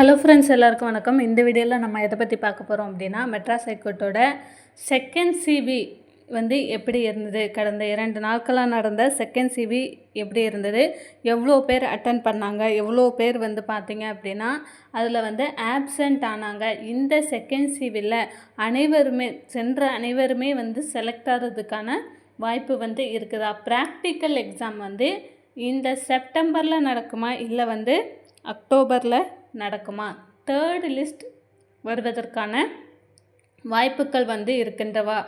Hello friends எல்லாருக்கும் வணக்கம். இந்த வீடியோவில் நம்ம எதை பற்றி பார்க்க போகிறோம் அப்படின்னா மெட்ராஸ் ஹைகோர்ட்டோட செகண்ட் சிவி வந்து எப்படி இருந்தது? கடந்த இரண்டு நாட்களாக நடந்த செகண்ட் சிவி எப்படி இருந்தது? எவ்வளோ பேர் அட்டன் பண்ணாங்க? எவ்வளோ பேர் வந்து பார்த்தீங்க அப்படின்னா அதில் வந்து ஆப்சண்ட் ஆனாங்க. இந்த செகண்ட் சிவியில் அனைவருமே சென்ற அனைவருமே வந்து செலக்ட் ஆகிறதுக்கான வாய்ப்பு வந்து இருக்குதா? ப்ராக்டிக்கல் எக்ஸாம் வந்து இந்த செப்டம்பரில் நடக்குமா? இல்லை வந்து அக்டோபரில் நடக்குமா? தேர்ட் லிஸ்ட் வருவதற்கான வாய்ப்புகள் வந்து இருக்கின்றவா?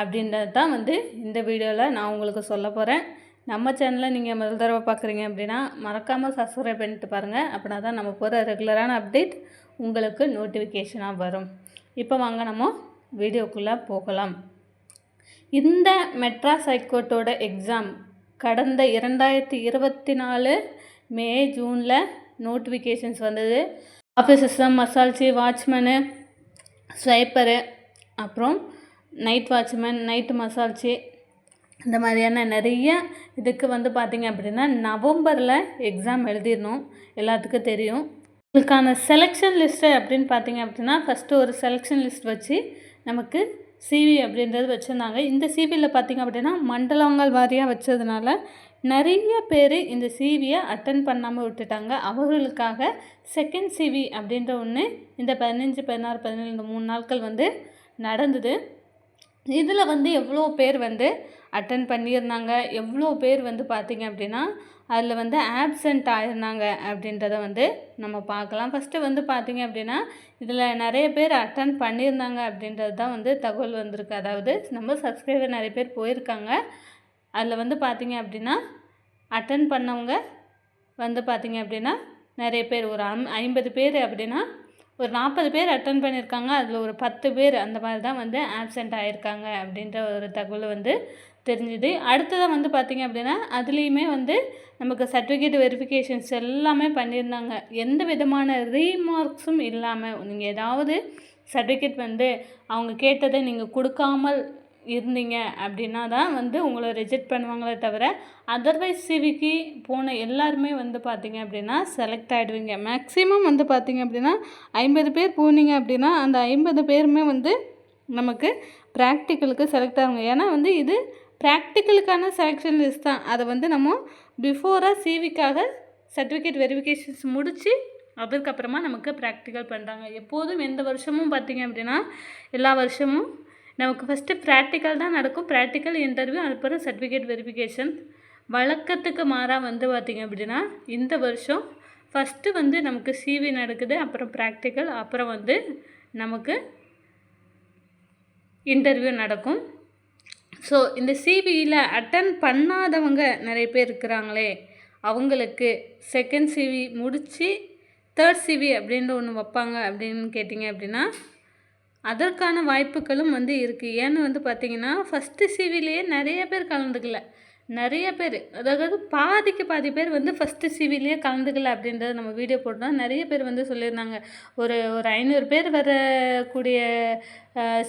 அப்படின்றது தான் வந்து இந்த வீடியோவில் நான் உங்களுக்கு சொல்ல போகிறேன் நம்ம சேனலை நீங்கள் முதல் தடவை பார்க்குறீங்க அப்படின்னா மறக்காமல் சப்ஸ்கிரைப் பண்ணிட்டு பாருங்கள் அப்படின்னா தான் நம்ம போகிற ரெகுலரான அப்டேட் உங்களுக்கு நோட்டிஃபிகேஷனாக வரும். இப்போ வாங்க நம்ம வீடியோக்குள்ளே போகலாம். இந்த மெட்ராஸ் ஹைகோர்ட்டோட எக்ஸாம் கடந்த இரண்டாயிரத்தி இருபத்தி நாலு மே ஜூனில் நோட்டிஃபிகேஷன்ஸ் வந்தது. ஆஃபீஸர்ஸும் மசால்ச்சி வாட்ச்மேனு ஸ்வைப்பரு அப்புறம் நைட் வாட்ச்மேன் நைட்டு மசால்ச்சி இந்த மாதிரியான நிறைய இதுக்கு வந்து பார்த்திங்க அப்படின்னா நவம்பரில் எக்ஸாம் எழுதிடணும். எல்லாத்துக்கும் தெரியும். இதுக்கான செலெக்ஷன் லிஸ்ட்டு அப்படின்னு பார்த்தீங்க அப்படின்னா ஃபஸ்ட்டு ஒரு செலெக்ஷன் லிஸ்ட் வச்சு நமக்கு சிவி அப்படின்றது வச்சுருந்தாங்க. இந்த சிவியில் பார்த்திங்க அப்படின்னா மண்டலங்கள் வாரியாக வச்சதுனால நிறைய பேர் இந்த சிவியை அட்டன் பண்ணாமல் விட்டுட்டாங்க. அவர்களுக்காக செகண்ட் சிவி அப்படின்ற ஒன்று இந்த பதினஞ்சு பதினாறு பதினேழு இந்த மூணு நாட்கள் வந்து நடந்தது. இதில் வந்து எவ்வளோ பேர் வந்து அட்டன் பண்ணியிருந்தாங்க? எவ்வளோ பேர் வந்து பார்த்திங்க அப்படின்னா அதில் வந்து ஆப்சண்ட் ஆயிருந்தாங்க அப்படின்றத வந்து நம்ம பார்க்கலாம். ஃபஸ்ட்டு வந்து பார்த்திங்க அப்படின்னா இதில் நிறைய பேர் அட்டன் பண்ணியிருந்தாங்க அப்படின்றது தான் வந்து தகவல் வந்திருக்கு. அதாவது நம்ம சப்ஸ்கிரைபர் நிறைய பேர் போயிருக்காங்க. அதில் வந்து பார்த்திங்க அப்படின்னா அட்டன் பண்ணவங்க வந்து பார்த்திங்க அப்படின்னா நிறைய பேர் ஒரு அம் ஐம்பது பேர் அப்படின்னா ஒரு நாற்பது பேர் அட்டன் பண்ணியிருக்காங்க. அதில் ஒரு பத்து பேர் அந்த மாதிரி தான் வந்து ஆப்சண்ட் ஆகியிருக்காங்க அப்படின்ற ஒரு தகவல் வந்து தெரிஞ்சுது. அடுத்ததாக வந்து பார்த்திங்க அப்படின்னா அதுலேயுமே வந்து நமக்கு சர்டிஃபிகேட் வெரிஃபிகேஷன்ஸ் எல்லாமே பண்ணியிருந்தாங்க. எந்த விதமான ரீமார்க்ஸும் இல்லாமல் நீங்கள் ஏதாவது சர்டிஃபிகேட் வந்து அவங்க கேட்டதை நீங்கள் கொடுக்காமல் இருந்தீங்க அப்படின்னா தான் வந்து உங்களை ரிஜெக்ட் பண்ணுவாங்களே தவிர அதர்வைஸ் சிவிக்கு போன எல்லாருமே வந்து பார்த்தீங்க அப்படின்னா செலக்ட் ஆகிடுவீங்க மேக்ஸிமம் வந்து பார்த்தீங்க அப்படின்னா ஐம்பது பேர் போனீங்க அப்படின்னா அந்த ஐம்பது பேருமே வந்து நமக்கு ப்ராக்டிக்கலுக்கு செலக்ட் ஆகுங்க. ஏன்னா வந்து இது ப்ராக்டிக்கலுக்கான செலெக்ஷன் லிஸ்ட் தான். அதை வந்து நம்ம பிஃபோராக சிவிக்காக சர்டிஃபிகேட் வெரிஃபிகேஷன்ஸ் முடித்து அதுக்கப்புறமா நமக்கு ப்ராக்டிக்கல் பண்ணுறாங்க எப்போதும் எந்த வருஷமும் பார்த்திங்க அப்படின்னா எல்லா வருஷமும் நமக்கு ஃபஸ்ட்டு ப்ராக்டிக்கல் தான் நடக்கும். ப்ராக்டிக்கல் இன்டர்வியூ அதுக்கப்புறம் சர்டிஃபிகேட் வெரிஃபிகேஷன் வழக்கத்துக்கு மாறாக வந்து பார்த்திங்க அப்படின்னா இந்த வருஷம் ஃபஸ்ட்டு வந்து நமக்கு சிவி நடக்குது அப்புறம் ப்ராக்டிக்கல் அப்புறம் வந்து நமக்கு இன்டர்வியூ நடக்கும். ஸோ இந்த சிவியில் அட்டன் பண்ணாதவங்க நிறைய பேர் இருக்கிறாங்களே அவங்களுக்கு செகண்ட் சிவி முடித்து தேர்ட் சிவி அப்படின்ற ஒன்று வைப்பாங்க அப்படின்னு கேட்டிங்க அப்படின்னா அதற்கான வாய்ப்புகளும் வந்து இருக்குது ஏன்னு வந்து பார்த்திங்கன்னா ஃபஸ்ட்டு சிவிலேயே நிறைய பேர் கலந்துக்கல. நிறைய பேர் அதாவது பாதிக்கு பாதி பேர் வந்து ஃபஸ்ட்டு சிவிலே கலந்துக்கல அப்படின்றத நம்ம வீடியோ போட்டோம் நிறைய பேர் வந்து சொல்லியிருந்தாங்க. ஒரு ஒரு ஐநூறு பேர் வரக்கூடிய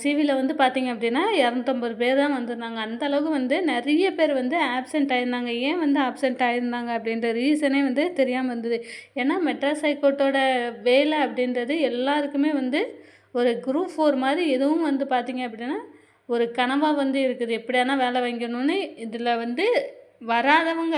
சிவியில் வந்து பார்த்திங்க அப்படின்னா இரநூத்தம்பது பேர் தான் வந்திருந்தாங்க. அந்த அளவுக்கு வந்து நிறைய பேர் வந்து ஆப்சென்ட் ஆயிருந்தாங்க. ஏன் வந்து ஆப்சென்ட் ஆயிருந்தாங்க அப்படின்ற ரீசனே வந்து தெரியாமல் இருந்தது. ஏன்னா மெட்ராஸ் ஹைகோர்ட்டோட வேலை அப்படின்றது எல்லாருக்குமே வந்து ஒரு குரூப் ஃபோர் மாதிரி எதுவும் வந்து பார்த்திங்க அப்படின்னா ஒரு கனவாக வந்து இருக்குது. எப்படியானா வேலை வாங்கணும்னு இதில் வந்து வராதவங்க.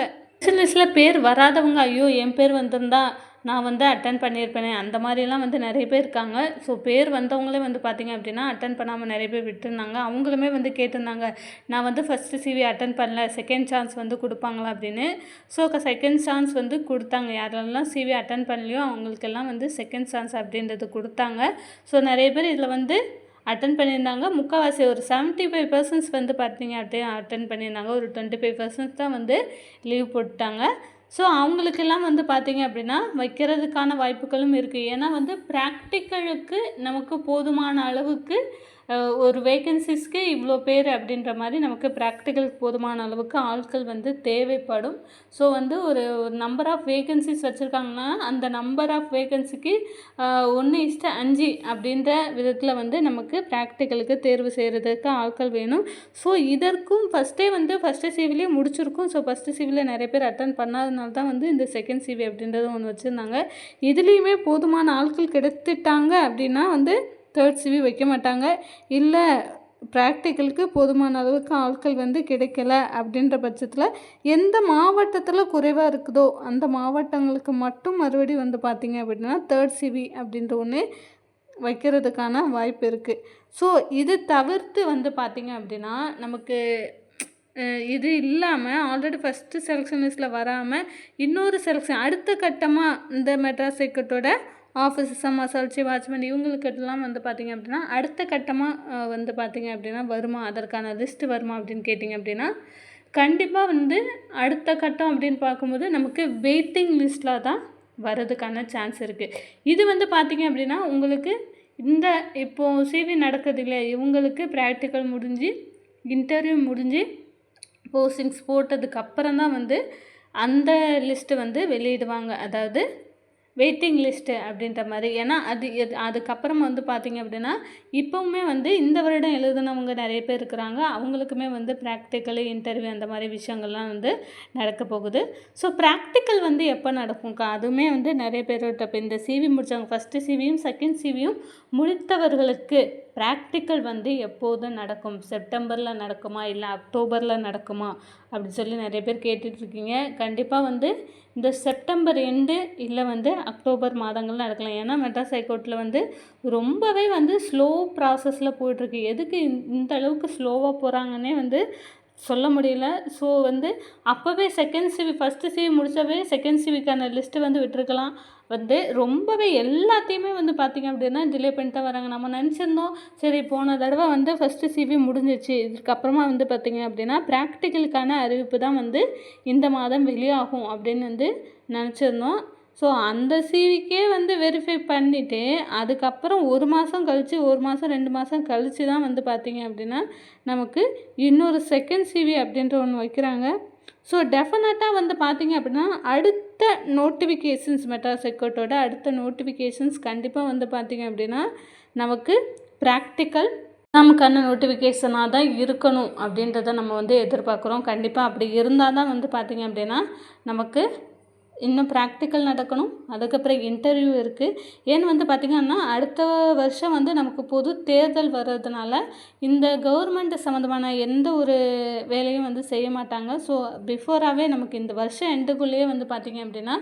லிஸ்ட்டில் பேர் வராதவங்க ஐயோ என் பேர் வந்திருந்தா நான் வந்து அட்டன் பண்ணியிருப்பேனே அந்த மாதிரிலாம் வந்து நிறைய பேர் இருக்காங்க. ஸோ பேர் வந்தவங்களே வந்து பார்த்திங்க அப்படின்னா அட்டன் பண்ணாமல் நிறைய பேர் விட்டுருந்தாங்க. அவங்களுமே வந்து கேட்டிருந்தாங்க நான் வந்து ஃபஸ்ட்டு சிவி அட்டன் பண்ணல செகண்ட் சான்ஸ் வந்து கொடுப்பாங்களா? அப்படின்னு. ஸோ செகண்ட் சான்ஸ் வந்து கொடுத்தாங்க. யாரெல்லாம் சிவி அட்டன் பண்ணலையோ அவங்களுக்கெல்லாம் வந்து செகண்ட் சான்ஸ் அப்படின்றது கொடுத்தாங்க. ஸோ நிறைய பேர் இதில் வந்து அட்டன் பண்ணியிருந்தாங்க. முக்கால்வாசி ஒரு செவன்ட்டி ஃபைவ் பர்சன்ட்ஸ் வந்து பார்த்தீங்க அப்படியே அட்டன் பண்ணியிருந்தாங்க. ஒரு டுவெண்ட்டி ஃபைவ் பர்சன்ஸ் தான் வந்து லீவ் போட்டாங்க ஸோ அவங்களுக்கெல்லாம் வந்து பார்த்திங்க அப்படின்னா வைக்கிறதுக்கான வாய்ப்புகளும் இருக்குது ஏன்னா வந்து ப்ராக்டிக்கலுக்கு நமக்கு போதுமான அளவுக்கு ஒரு வேகன்சிஸ்க்கு இவ்வளோ பேர் அப்படின்ற மாதிரி நமக்கு ப்ராக்டிக்கல் போதுமான அளவுக்கு ஆட்கள் வந்து தேவைப்படும். ஸோ வந்து ஒரு நம்பர் ஆஃப் வேகன்சிஸ் வச்சுருக்காங்கன்னா அந்த நம்பர் ஆஃப் வேகன்சிக்கு ஒன்று இஷ்ட அஞ்சு அப்படின்ற விதத்தில் வந்து நமக்கு ப்ராக்டிக்கலுக்கு தேர்வு செய்கிறதுக்கு ஆட்கள் வேணும். ஸோ இதற்கும் ஃபஸ்ட்டே வந்து ஃபஸ்ட்டு சிவிலே முடிச்சிருக்கும். ஸோ ஃபஸ்ட்டு சிவியில் நிறைய பேர் அட்டன் பண்ணாதனால தான் வந்து இந்த செகண்ட் சிவி அப்படின்றது ஒன்று வச்சுருந்தாங்க. இதுலேயுமே போதுமான ஆட்கள் கிடைத்துட்டாங்க அப்படின்னா வந்து தேர்ட் சிவி வைக்க மாட்டாங்க இல்லை ப்ராக்டிக்கலுக்கு போதுமான அளவுக்கு ஆட்கள் வந்து கிடைக்கல அப்படின்ற பட்சத்தில் எந்த மாவட்டத்தில் குறைவாக இருக்குதோ அந்த மாவட்டங்களுக்கு மட்டும் மறுபடி வந்து பார்த்திங்க அப்படின்னா தேர்ட் சிவி அப்படின்ற ஒன்று வைக்கிறதுக்கான வாய்ப்பு இருக்குது ஸோ இது தவிர்த்து வந்து பார்த்திங்க அப்படின்னா நமக்கு இது இல்லாமல் ஆல்ரெடி ஃபஸ்ட்டு செலெக்ஷன் லிஸ்ட்டில் வராமல் இன்னொரு செலெக்ஷன் அடுத்த கட்டமாக இந்த மெட்ராஸ் சைக்கட்டோட ஆஃபீஸர்ஸாக மசால்ச்சி வாட்ச்மேன் இவங்களுக்கெல்லாம் வந்து பார்த்திங்க அப்படின்னா அடுத்த கட்டமாக வந்து பார்த்திங்க அப்படின்னா வருமா? அதற்கான லிஸ்ட்டு வருமா அப்படின்னு கேட்டிங்க அப்படின்னா கண்டிப்பாக வந்து அடுத்த கட்டம் அப்படின்னு பார்க்கும்போது நமக்கு வெயிட்டிங் லிஸ்ட்டில் தான் வரதுக்கான சான்ஸ் இருக்குது இது வந்து பார்த்திங்க அப்படின்னா உங்களுக்கு இந்த இப்போது சிவி நடக்குது இல்லையா? இவங்களுக்கு ப்ராக்டிக்கல் முடிஞ்சு இன்டர்வியூ முடிஞ்சு போஸ்டிங்ஸ் போட்டதுக்கு அப்புறம் தான் வந்து அந்த லிஸ்ட்டு வந்து வெளியிடுவாங்க. அதாவது வெயிட்டிங் லிஸ்ட்டு அப்படின்ற மாதிரி. ஏன்னா அது எது அதுக்கப்புறம் வந்து பார்த்திங்க அப்படின்னா இப்போவுமே வந்து இந்த வருடம் எழுதுனவங்க நிறைய பேர் இருக்கிறாங்க. அவங்களுக்குமே வந்து ப்ராக்டிக்கலு இன்டர்வியூ அந்த மாதிரி விஷயங்கள்லாம் வந்து நடக்க போகுது. ஸோ ப்ராக்டிக்கல் வந்து எப்போ நடக்கும்க்கா? அதுவுமே வந்து நிறைய பேர்கிட்ட இப்போ இந்த சிவி முடித்தவங்க ஃபஸ்ட்டு சிவியும் செகண்ட் சிவியும் முடித்தவர்களுக்கு ப்ராக்டிக்கல் வந்து எப்போதும் நடக்கும்? செப்டம்பரில் நடக்குமா? இல்லை அக்டோபரில் நடக்குமா? அப்படின்னு சொல்லி நிறைய பேர் கேட்டுட்ருக்கீங்க கண்டிப்பாக வந்து இந்த செப்டம்பர் எண்டு இல்லை வந்து அக்டோபர் மாதங்கள் நடக்கலாம். ஏன்னா மெட்ராஸ் ஹைகோர்ட்டில் வந்து ரொம்பவே வந்து ஸ்லோ ப்ராசஸில் போயிட்டுருக்கு. எதுக்கு இந்த- அளவுக்கு ஸ்லோவாக போகிறாங்கன்னே வந்து சொல்ல முடியல. ஸோ வந்து அப்போவே செகண்ட் சிவி ஃபஸ்ட்டு சிவி முடித்தவே செகண்ட் சிவிக்கான லிஸ்ட்டு வந்து விட்டுருக்கலாம். வந்து ரொம்பவே எல்லாத்தையுமே வந்து பார்த்திங்க அப்படின்னா டிலே பண்ணிட்டு தான் வராங்க. நம்ம நினச்சிருந்தோம் சரி போன தடவை வந்து ஃபஸ்ட்டு சிவி முடிஞ்சிச்சு இதுக்கப்புறமா வந்து பார்த்திங்க அப்படின்னா ப்ராக்டிக்கலுக்கான அறிவிப்பு தான் வந்து இந்த மாதம் வெளியாகும் அப்படின்னு வந்து நினச்சிருந்தோம். ஸோ அந்த சிவிக்கே வந்து வெரிஃபை பண்ணிவிட்டு அதுக்கப்புறம் ஒரு மாதம் கழித்து ஒரு மாதம் ரெண்டு மாதம் கழித்து தான் வந்து பார்த்திங்க அப்படின்னா நமக்கு இன்னொரு செகண்ட் சிவி அப்படின்ற ஒன்று வைக்கிறாங்க. ஸோ டெஃபினட்டாக வந்து பார்த்திங்க அப்படின்னா அடுத்த அடுத்த நோட்டிஃபிகேஷன்ஸ் மெட்ராஸ் ஹைகோர்ட்டோட அடுத்த நோட்டிஃபிகேஷன்ஸ் கண்டிப்பாக வந்து பார்த்திங்க அப்படின்னா நமக்கு ப்ராக்டிக்கல் நமக்கான நோட்டிஃபிகேஷனாக தான் இருக்கணும் அப்படின்றத நம்ம வந்து எதிர்பார்க்குறோம். கண்டிப்பாக அப்படி இருந்தால் தான் வந்து பார்த்திங்க அப்படின்னா நமக்கு இன்னும் ப்ராக்டிக்கல் நடக்கணும். அதுக்கப்புறம் இன்டர்வியூ இருக்குது ஏன்னு வந்து பார்த்திங்கன்னா அடுத்த வருஷம் வந்து நமக்கு பொது தேர்தல் வர்றதுனால இந்த கவர்மெண்ட் சம்மந்தமான எந்த ஒரு வேலையும் வந்து செய்ய மாட்டாங்க. ஸோ பிஃபோராகவே நமக்கு இந்த வருஷம் எண்டுக்குள்ளேயே வந்து பார்த்திங்க அப்படின்னா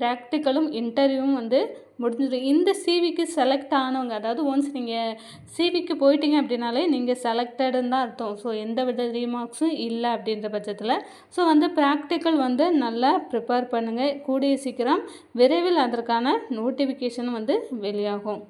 ப்ராக்டிக்கலும் இன்டர்வியூவும் வந்து முடிஞ்சிடும். இந்த சிவிக்கு செலக்ட் ஆனவங்க அதாவது ஒன்ஸ் நீங்கள் சிவிக்கு போயிட்டீங்க அப்படின்னாலே நீங்கள் செலக்டடுன்னு தான் அர்த்தம். ஸோ எந்த வித ரீமார்க்ஸும் இல்லை அப்படின்ற பட்சத்தில். ஸோ வந்து ப்ராக்டிக்கல் வந்து நல்லா ப்ரிப்பேர் பண்ணுங்கள் கூடிய சீக்கிரம் விரைவில் அதற்கான நோட்டிஃபிகேஷன் வந்து வெளியாகும்.